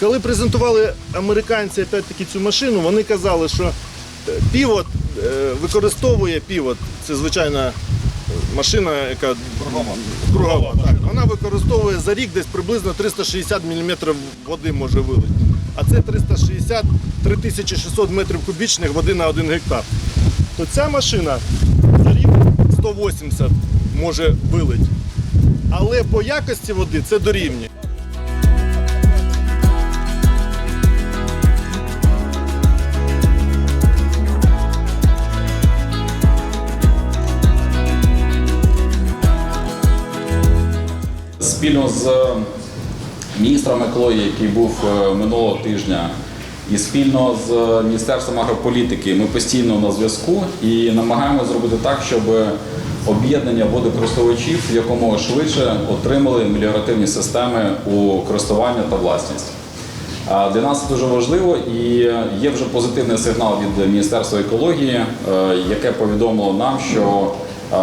Коли презентували американці опять-таки цю машину, вони казали, що е, півот е, використовує півот. Це звичайна машина, яка кругова. Так, вона використовує за рік десь приблизно 360 мм води може вилити. А це 360 3600 метрів кубічних води на 1 гектар. То ця машина за рік 180 може вилити. Але по якості води це дорівнює. Спільно з міністром екології, який був е, минулого тижня, і спільно з Міністерством агрополітики ми постійно на зв'язку і намагаємося зробити так, щоб об'єднання водокористувачів якомога швидше отримали меліоративні системи у користування та власність. Для нас це дуже важливо і є вже позитивний сигнал від Міністерства екології, е, яке повідомило нам, що е,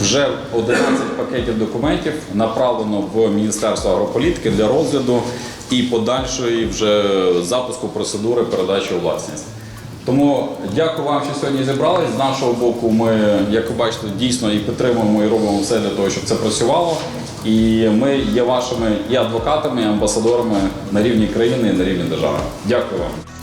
вже 11 пакетів документів направлено в Міністерство агрополітики для розгляду і подальшої вже запуску процедури передачі у власність. Тому дякую вам, що сьогодні зібрались. З нашого боку, ми, як ви бачите, дійсно і підтримуємо і робимо все для того, щоб це працювало. І ми є вашими і адвокатами, і амбасадорами на рівні країни, і на рівні держави. Дякую вам.